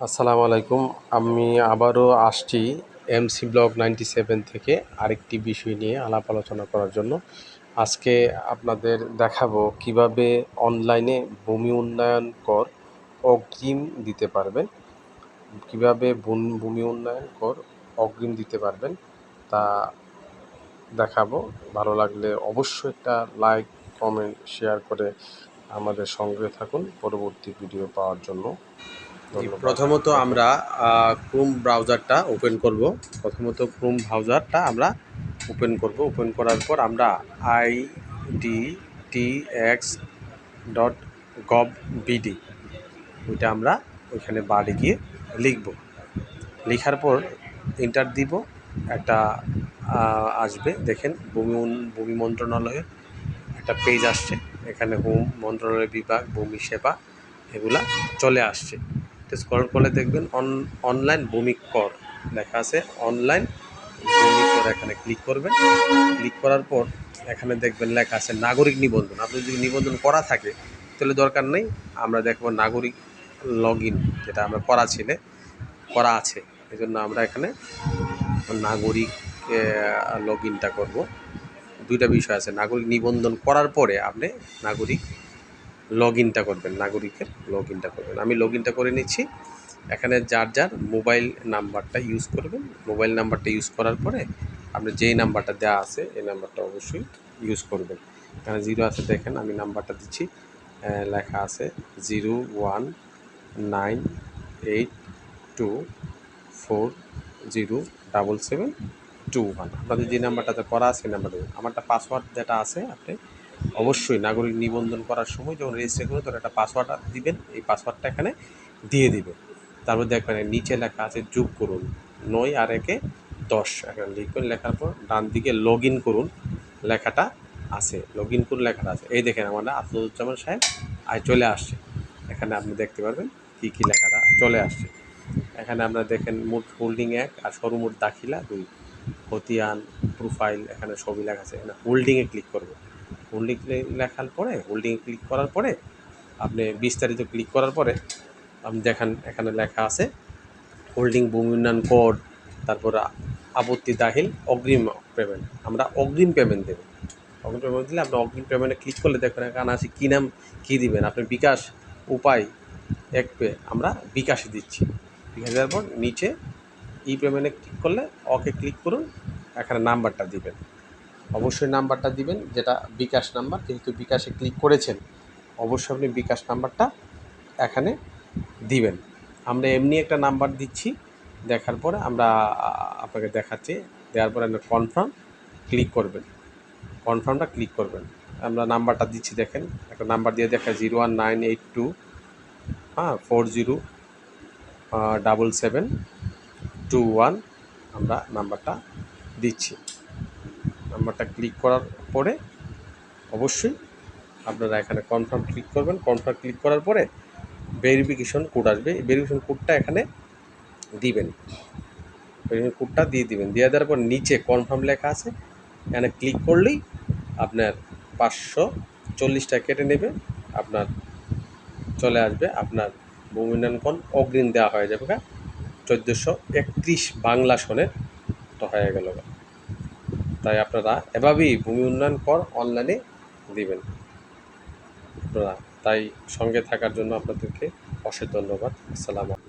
আসসালামু আলাইকুম। আমি আবারও আসছি এমসি ব্লগ নাইনটি সেভেন থেকে আরেকটি বিষয় নিয়ে আলাপ আলোচনা করার জন্য। আজকে আপনাদের দেখাবো কীভাবে অনলাইনে ভূমি উন্নয়ন কর অগ্রিম দিতে পারবেন। কীভাবে ভূমি উন্নয়ন কর অগ্রিম দিতে পারবেন তা দেখাবো। ভালো লাগলে অবশ্যই একটা লাইক, কমেন্ট, শেয়ার করে আমাদের সঙ্গে থাকুন। পরবর্তী ভিডিও পাওয়ার জন্য। প্রথমত আমরা ক্রোম ব্রাউজারটা ওপেন করব। প্রথমত ক্রোম ব্রাউজারটা আমরা ওপেন করব। ওপেন করার পর আমরা I D T X dot gov BD ওইটা আমরা ওইখানে বাড়ি গিয়ে লিখব। লেখার পর এন্টার দিব। একটা আসবে। দেখেন ভূমি ভূমি মন্ত্রণালয়ের একটা পেজ আসছে। এখানে হোম মন্ত্রণালয় বিভাগ ভূমি সেবা এগুলা চলে আসছে। তো স্ক্রল করলে দেখবেন অন অনলাইন ভূমি কর লেখা আছে অনলাইন ভূমি কর এখানে ক্লিক করবেন। ক্লিক করার পর এখানে দেখবেন লেখা আছে নাগরিক নিবন্ধন। আপনি যদি নিবন্ধন করা থাকে, তাহলে দরকার নেই। আমরা দেখব নাগরিক লগ ইন যেটা আমরা করা ছিলে, করা আছে। এই জন্য আমরা এখানে নাগরিক লগ ইনটা করব। দুইটা বিষয় আছে। নাগরিক নিবন্ধন করার পরে আপনি নাগরিক লগ ইনটা করবেন, নাগরিকের লগ ইনটা করবেন। আমি লগ ইনটা করে নিচ্ছি। এখানে যার যার মোবাইল নাম্বারটা ইউজ করবেন মোবাইল নাম্বারটা ইউজ করার পরে আপনি যেই নাম্বারটা দেওয়া আছে, এই নাম্বারটা অবশ্যই ইউজ করবেন। এখানে জিরো আছে, দেখেন আমি নাম্বারটা দিচ্ছি লেখা আছে zero one nine eight two four zero double seven two one আপনাদের যে নাম্বারটাতে করা আছে সেই নাম্বারটা। আমারটা পাসওয়ার্ড যেটা আছে, আপনি অবশ্যই নাগরিক নিবন্ধন করার সময় যখন রেজিস্ট্রেশন করবেন, তখন একটা পাসওয়ার্ড দিবেন। এই পাসওয়ার্ডটা এখানে দিয়ে দিবেন। তারপর দেখবেন নিচে লেখা আছে যোগ করুন। নয় আর একে দশ। এখানে লিখবেন লেখার পর ডান দিকে লগ ইন করুন। লেখাটা আছে। লগ ইন করুন, লেখাটা আছে। এই দেখেন আমাদের আফরুজ্জামান সাহেব আজ চলে আসছে। এখানে আপনি দেখতে পারবেন কী কী লেখাটা চলে আসছে। এখানে আপনারা দেখেন মোট হোল্ডিং এক আর সর্বমোট দাখিলা দুই। খতিয়ান প্রোফাইল এখানে ছবি লেখা আছে। এখানে হোল্ডিংয়ে ক্লিক করবে। হোল্ডিং লেখার পরে হোল্ডিং ক্লিক করার পরে, আপনি বিস্তারিত ক্লিক করার পরে, আপনি দেখেন এখানে লেখা আছে হোল্ডিং ভূমি উন্নয়ন কোড তারপর আপত্তি দাখিল, অগ্রিম পেমেন্ট আমরা অগ্রিম পেমেন্ট দেব। অগ্রিম পেমেন্ট দিলে আপনি অগ্রিম পেমেন্টে ক্লিক করলে দেখবেন এখানে আছে কী নাম, কী দিবেন। আপনি বিকাশ উপায় এক পে, আমরা বিকাশে দিচ্ছি। বিকাশ দেওয়ার পর নিচে ই পেমেন্টে ক্লিক করলে ওকে ক্লিক করুন, এখানে নাম্বারটা দিবেন। অবশ্যই নাম্বারটা দিবেন, যেটা বিকাশ নাম্বার, যেহেতু বিকাশে ক্লিক করেছেন, অবশ্যই আপনি বিকাশ নাম্বারটা এখানে দিবেন। আমরা এমনি একটা নাম্বার দিচ্ছি, দেখার পরে আমরা আপনাকে দেখাচ্ছি, দেওয়ার পরে আপনি কনফার্ম ক্লিক করবেন। কনফার্মটা ক্লিক করবেন। আমরা নাম্বারটা দিচ্ছি, দেখেন, একটা নাম্বার দিয়ে দেখা zero one nine eight two হ্যাঁ four zero double seven two one, আমরা নাম্বারটা দিচ্ছি। নাম্বারটা ক্লিক করার পরে অবশ্যই আপনারা এখানে কনফার্ম ক্লিক করবেন। কনফার্ম ক্লিক করার পরে ভেরিফিকেশন কোড আসবে। এই ভেরিফিকেশন কোডটা এখানে দিবেন। ভেরিফিকেশন কোডটা দিয়ে দিবেন। দিয়ে দেওয়ার পর নিচে কনফার্ম লেখা আছে। এখানে ক্লিক করলেই আপনার পাঁচশো চল্লিশটা কেটে নেবে। আপনার চলে আসবে। আপনার ভূমি উন্নয়ন কোন অগ্রিম দেওয়া হয়ে যাবে চোদ্দোশো একত্রিশ বাংলা সনের তো হয়ে গেল। তাই আপনারা এভাবেই ভূমি উন্নয়ন কর অনলাইনে দিবেন। আপনারা তাই সঙ্গে থাকার জন্য আপনাদেরকে অশেষ ধন্যবাদ। আসসালামু